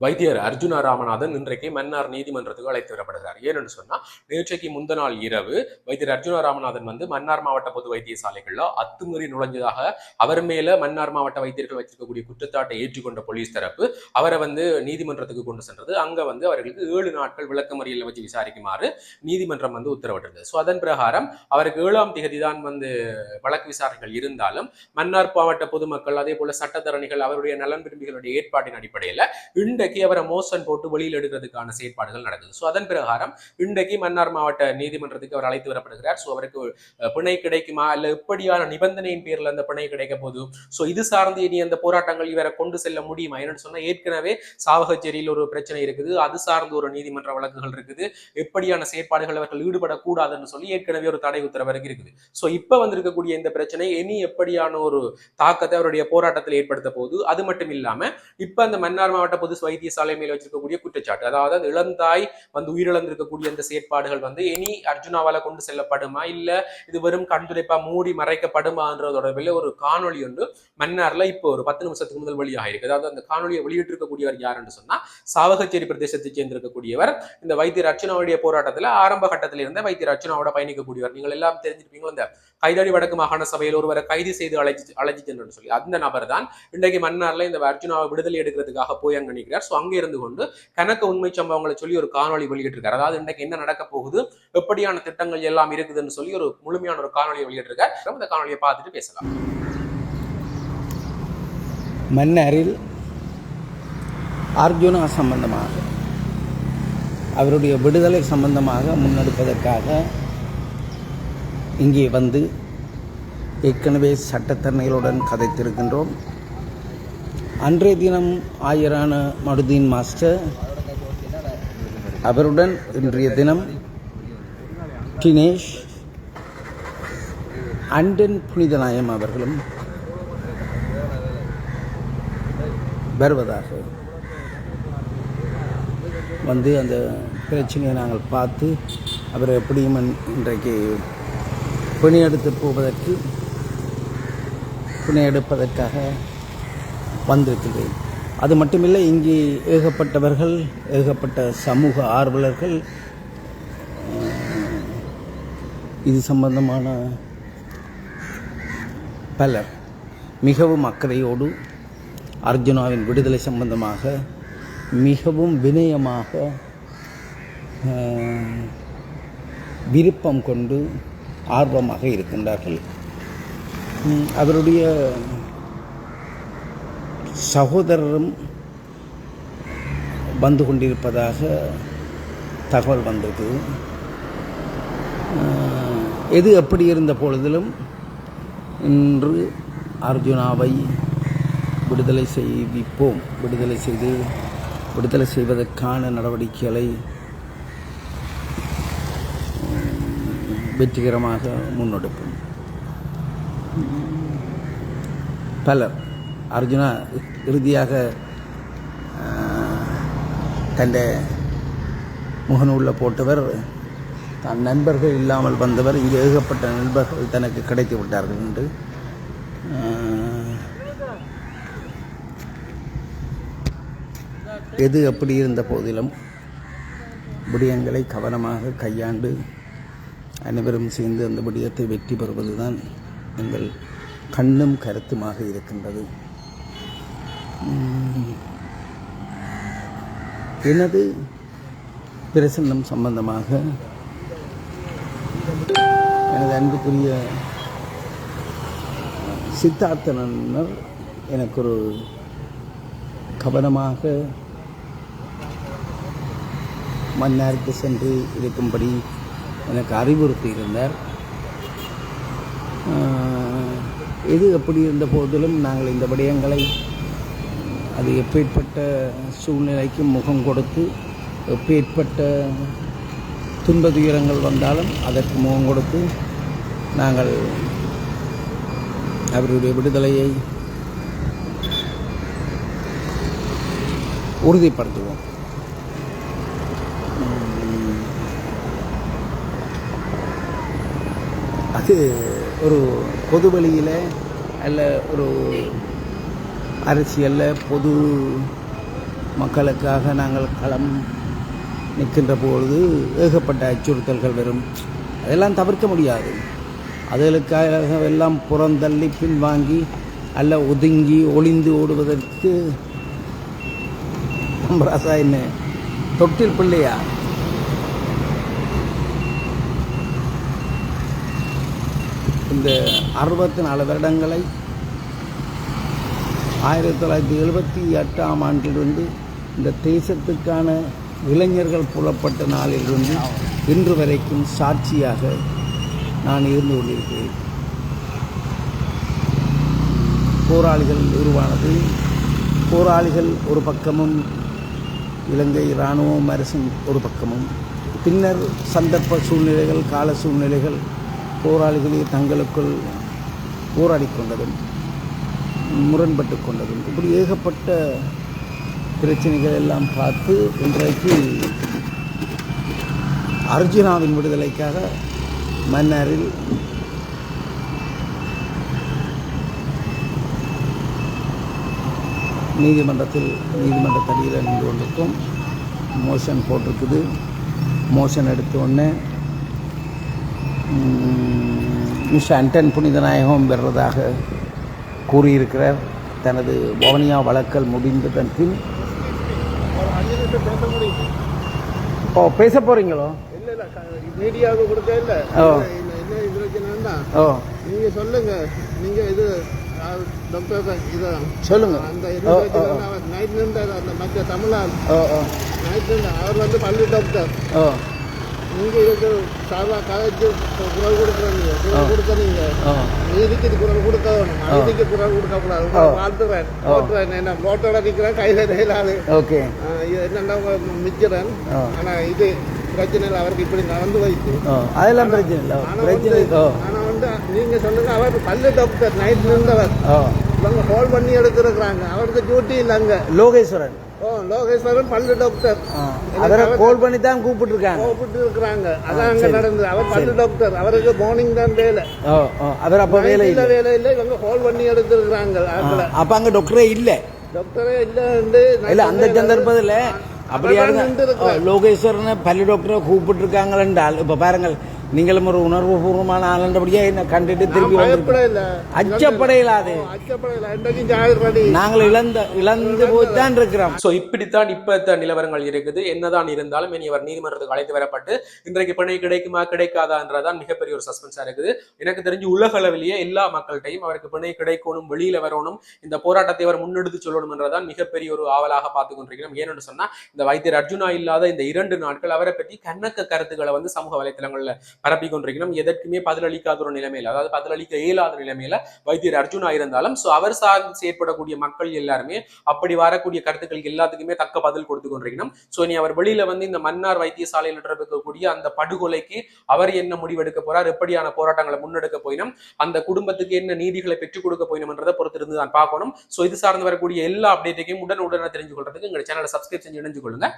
வைத்தியர் அர்ஜுனா ராமநாதன் இன்றைக்கு மன்னார் நீதிமன்றத்துக்கு அழைத்து வரப்படுகிறார். ஏன்னு சொன்னா நேற்றைக்கு முந்த நாள் இரவு வைத்தியர் அர்ஜுனா ராமநாதன் வந்து மன்னார் மாவட்ட பொது வைத்தியசாலைகள்ல அத்துமீறி நுழைஞ்சதாக அவர் மேல மன்னார் மாவட்ட வைத்தியர்கள் வச்சிருக்கக்கூடிய குற்றச்சாட்டை ஏற்றுக்கொண்ட போலீஸ் தரப்பு அவரை வந்து நீதிமன்றத்துக்கு கொண்டு சென்றது. அங்க வந்து அவர்களுக்கு ஏழு நாட்கள் விளக்கமறியல் வச்சு விசாரிக்குமாறு நீதிமன்றம் வந்து உத்தரவிட்டது ஸோ அதன் பிரகாரம் அவருக்கு ஏழாம் திகதி தான் வந்து வழக்கு விசாரணைகள் இருந்தாலும் மன்னார் மாவட்ட பொதுமக்கள் அதே போல சட்டத்தரணிகள் அவருடைய நலன் விரும்பிகளுடைய ஏற்பாட்டின் அடிப்படையில் இன்றைக்கு இன்றைக்கு அவரை மோசன் போட்டு வெளியில் எடுக்கிறதுக்கான செயற்பாடுகள் நடக்குது. ஸோ அதன் பிரகாரம் இன்றைக்கு மன்னார் மாவட்ட நீதிமன்றத்துக்கு அவர் அழைத்து வரப்படுகிறார். ஸோ அவருக்கு பிணை கிடைக்குமா? இல்ல எப்படியான நிபந்தனையின் பேரில் அந்த பிணை கிடைக்க போது ஸோ இது சார்ந்து இனி அந்த போராட்டங்கள் இவரை கொண்டு செல்ல முடியுமா? என்னன்னு சொன்னால் ஏற்கனவே சாவகச்சேரியில் ஒரு பிரச்சனை இருக்குது. அது சார்ந்து ஒரு நீதிமன்ற வழக்குகள் இருக்குது. எப்படியான செயற்பாடுகள் அவர்கள் ஈடுபடக்கூடாதுன்னு சொல்லி ஏற்கனவே ஒரு தடை உத்தரவு இருக்குது ஸோ இப்போ வந்திருக்கக்கூடிய இந்த பிரச்சனை இனி எப்படியான ஒரு தாக்கத்தை அவருடைய போராட்டத்தில் ஏற்படுத்த போகுது? அது மட்டும் இல்லாமல் இப்போ அந்த மன்னார் மாவட்ட பொது வைத்தியசாலை மேல் வச்சிருக்கக்கூடிய குற்றச்சாட்டு. அதாவது அது இழந்தாய் வந்து உயிரிழந்திருக்கக்கூடிய அந்த செயற்பாடுகள் வந்து இனி அர்ஜுனாவால கொண்டு செல்லப்படுமா? இல்ல இது வெறும் கண்துடைப்பா மூடி மறைக்கப்படுமான்ற தொடர்பில் ஒரு காணொலி ஒன்று மன்னார்ல இப்போ ஒரு பத்து நிமிஷத்துக்கு முதல் வெளியாகிருக்கு அதாவது அந்த காணொலியை வெளியிட்டிருக்கக்கூடியவர் யாருன்னு சொன்னா சாவகச்சேரி பிரதேசத்தை சேர்ந்திருக்கக்கூடியவர் இந்த வைத்தியர் அர்ச்சனாவுடைய போராட்டத்துல ஆரம்ப கட்டத்தில் இருந்த வைத்தியர் அர்ச்சனாவோட பயணிக்கக்கூடியவர். நீங்கள் எல்லாம் தெரிஞ்சிருப்பீங்களோ இந்த கைதாடி வடக்கு மாகாண சபையில் ஒருவரை கைது செய்து அழைச்சி அழைச்சி சென்று சொல்லி. அந்த நபர் தான் இன்றைக்கு மன்னார்ல இந்த அர்ஜுனாவை விடுதலை எடுக்கிறதுக்காக போய் அங்க நிற்கிறார். ஸோ அங்கே இருந்து கொண்டு கணக்கு உண்மை சம்பவங்களை சொல்லி ஒரு காணொலி வெளியிட்டிருக்காரு. அதாவது இன்றைக்கு என்ன நடக்க போகுது எப்படியான திட்டங்கள் எல்லாம் இருக்குதுன்னு சொல்லி ஒரு முழுமையான ஒரு காணொலியை வெளியிட்டிருக்காரு. நம்ம இந்த காணொலியை பார்த்துட்டு பேசலாம். மன்னரில் அர்ஜுனா சம்பந்தமாக அவருடைய விடுதலை சம்பந்தமாக முன்னெடுப்பதற்காக இங்கே வந்து ஏற்கனவே சட்டத்தன்மைகளுடன் கதைத்திருக்கின்றோம். அன்றைய தினம் ஆயரான மடுதீன் மாஸ்டர் அவருடன் இன்றைய தினம் டினேஷ் அண்டன் புனிதநாயம் அவர்களும் வருவதாக வந்து அந்த பிரச்சனையை நாங்கள் பார்த்து அவரை எப்படியும் இன்றைக்கு பிணையெடுத்து போவதற்கு பிணையெடுப்பதற்காக வந்திருக்கிறேன் அது மட்டுமில்லை இங்கே ஏகப்பட்டவர்கள் ஏகப்பட்ட சமூக ஆர்வலர்கள் இது சம்பந்தமான பலர் மிகவும் அக்கறையோடு அர்ஜுனாவின் விடுதலை சம்பந்தமாக மிகவும் வினயமாக விருப்பம் கொண்டு ஆர்வமாக இருக்கின்றார்கள். அவருடைய சகோதரரும் வந்து கொண்டிருப்பதாக தகவல் வந்தது. எது எப்படி இருந்த பொழுதிலும் இன்று அர்ஜுனாவை விடுதலை செய்விப்போம். விடுதலை செய்து விடுதலை செய்வதற்கான நடவடிக்கைகளை வெற்றிகரமாக முன்னெடுப்போம். பலர் அர்ஜுனா இறுதியாக தன் முகநூலில் போட்டவர் தான் நண்பர்கள் இல்லாமல் வந்தவர் இங்கே ஏகப்பட்ட நண்பர்கள் தனக்கு கிடைத்து விட்டார்கள் என்று எது எப்படி இருந்த போதிலும் விடயங்களை கவனமாக கையாண்டு அனைவரும் சேர்ந்து அந்த விடயத்தை வெற்றி பெறுவதுதான் எங்கள் கண்ணும் கருத்துமாக இருக்கின்றது. எனது பிரசன்னம் சம்பந்தமாக எனது அன்புக்குரிய சித்தார்த்தனர் எனக்கு ஒரு கவனமாக மன்னாருக்கு சென்று இருக்கும்படி எனக்கு அறிவுறுத்தி இருந்தார் எது எப்படி இருந்த போதிலும் நாங்கள் இந்த விடயங்களை அது எப்பேற்பட்ட சூழ்நிலைக்கு முகம் கொடுத்து எப்பேற்பட்ட துன்ப துயரங்கள் வந்தாலும் அதற்கு முகம் கொடுத்து நாங்கள் அவருடைய விடுதலையை உறுதிப்படுத்துவோம். அது ஒரு பொது வழியில் அல்ல ஒரு அரசியலில் பொது மக்களுக்காக நாங்கள் களம் நிற்கின்ற பொழுது ஏகப்பட்ட அச்சுறுத்தல்கள் வரும். அதெல்லாம் தவிர்க்க முடியாது. அதுகளுக்காக எல்லாம் புறந்தள்ளி பின்வாங்கி அல்ல ஒதுங்கி ஒளிந்து ஓடுவதற்கு ராசா என்ன? தொட்டில் பிள்ளையா? இந்த அறுபத்தி நாலு வருடங்களை ஆயிரத்தி தொள்ளாயிரத்தி எழுபத்தி எட்டாம் ஆண்டிலிருந்து இந்த தேசத்துக்கான இளைஞர்கள் புலப்பட்ட நாளிலிருந்து இன்று வரைக்கும் சாட்சியாக நான் இருந்து கொண்டிருக்கிறேன். போராளிகள் உருவானது. போராளிகள் ஒரு பக்கமும் இலங்கை இராணுவம் அரசும் ஒரு பக்கமும். பின்னர் சந்தர்ப்ப சூழ்நிலைகள் கால சூழ்நிலைகள் போராளிகளே தங்களுக்குள் போராடி கொண்டதும். முரண்பட்டு கொண்டது இப்படி ஏகப்பட்ட பிரச்சனைகள் எல்லாம் பார்த்து இன்றைக்கு அர்ஜுனாவின் விடுதலைக்காக மன்னாரில் நீதிமன்றத்தில் நீதிமன்ற தடியில் நின்று கொண்டிருக்கோம் மோஷன் போட்டிருக்குது. மோஷன் எடுத்த உடனே மிஸ் அண்டன் புனிதநாயகம் பெறுறதாக கூறியிருக்கிறார். தனது வவுனியா வழக்கல் முடிந்ததன் பின் ஓ பேச இல்ல மீடியாவுக்கு கொடுக்க இல்ல. என்ன இது பிரச்சனைன்னா ஓ. நீங்க சொல்லுங்க. நீங்க இது டாக்டர் இது சொல்லுங்க அந்த நைட் அந்த மற்ற ஓ. நைட் அவர் வந்து பள்ளி டாக்டர். ஓ. நீங்க இதுக்கு சாதா கதைச்சு குரல் கொடுக்குறீங்க குரல் கொடுக்க நீங்க. ஓ நீதிக்கு இது குரல் கொடுக்க வேணும். நீதிக்கு குரல் கொடுக்க கூடாது. உங்களை வாழ்த்துறேன். போட்டுறேன் என்ன போட்டோட நிற்கிறேன் கையில நெய்யலாது ஓகே. என்னென்ன மிக்கிறேன் ஓ ஆனா இது பிரச்சனை இல்லை. அவருக்கு இப்படி நடந்து வைத்து. அதெல்லாம் பிரச்சனை இல்லை. ஆனா பிரச்சனை வந்து- ஓ ஆனா வந்து நீங்க சொல்லுங்க அவர் பல்லு டாக்டர் நைட் ஓ இவங்க கால் பண்ணி எடுத்துருக்குறாங்க. அவருக்கு டியூட்டி இல்லை அங்க. லோகேஸ்வரன். லோகேஸ்வரன் பல்லு டாக்டர் அவரை கோல் பண்ணி தான் கூப்பிட்டுருக்காங்க. கூப்பிட்டு இருக்கிறாங்க அதான் அங்க நடந்தது. அவர் பல்லு டாக்டர் அவருக்கு மார்னிங் தான் வேலை. அவர் அப்போ வேலை இல்ல. வேலை இல்லை. இவங்க கால் பண்ணி எடுத்துருக்குறாங்க. ஆட்களை அப்போ அங்கே டாக்டரே இல்லை. டாக்டரே இல்லை அந்த சந்தர்ப்பத்தில் அப்படியா லோகேஸ்வரனை பள்ளி டாக்டரை கூப்பிட்டுருக்காங்களென்றால் இப்போ பாருங்கள் நீங்களும் ஒரு உணர்வு பூர்வமான ஆளுன்றபடியா என்ன கண்டுட்டு திரும்பி பயப்பட வந்து இல்ல அச்சப்படையிலாது அச்சப்பட இல்லை என்றைக்கும் ஜாகிரபடி நாங்கள் இழந்த இழந்து போய் தான் இருக்கிறோம். சோ இப்படித்தான் இப்பத்த நிலவரங்கள் இருக்குது. என்னதான் இருந்தாலும் இனி அவர் நீதிமன்றத்துக்கு அழைத்து வரப்பட்டு இன்றைக்கு பிணை கிடைக்குமா கிடைக்காதான்றதான் மிகப்பெரிய ஒரு சஸ்பென்ஸா இருக்குது. எனக்கு தெரிஞ்சு உலக அளவிலேயே எல்லா மக்கள்கிட்டையும் அவருக்கு பிணை கிடைக்கணும் வெளியில வரணும் இந்த போராட்டத்தை அவர் முன்னெடுத்து சொல்லணும் என்றதான் மிகப்பெரிய ஒரு ஆவலாக பார்த்து கொண்டிருக்கிறோம். ஏன்னு சொன்னா இந்த வைத்தியர் அர்ஜுனா இல்லாத இந்த இரண்டு நாட்கள் அவரை பற்றி கண்ணக்க கருத்துக்களை வந்து சமூக வலைத்தளங்கள்ல பரப்பி எதற்குமே பதிலளிக்காத ஒரு நிலைமையில அதாவது பதிலளிக்க இயலாத நிலைமையில வைத்தியர் அர்ஜுனா இருந்தாலும் சோ அவர் சார்ந்து செயற்படக்கூடிய மக்கள் எல்லாருமே அப்படி வரக்கூடிய கருத்துக்கள் எல்லாத்துக்குமே தக்க பதில் கொடுத்து கொண்டிருக்கணும் சோ நீ அவர் வெளியில வந்து இந்த மன்னார் வைத்தியசாலையில் இருக்கக்கூடிய அந்த படுகொலைக்கு அவர் என்ன முடிவெடுக்க போறார் எப்படியான போராட்டங்களை முன்னெடுக்க போயினும் அந்த குடும்பத்துக்கு என்ன நீதிகளை பெற்றுக் கொடுக்க போயினும்ன்றதை பொறுத்திருந்து தான் பார்க்கணும். சோ இது சார்ந்து வரக்கூடிய எல்லா அப்டேட்டையும் உடனுடனே தெரிஞ்சு கொள்றதுக்கு எங்க சேனலை சப்ஸ்கிரைப் செஞ்சு இணைஞ்சு கொள்ளுங்க.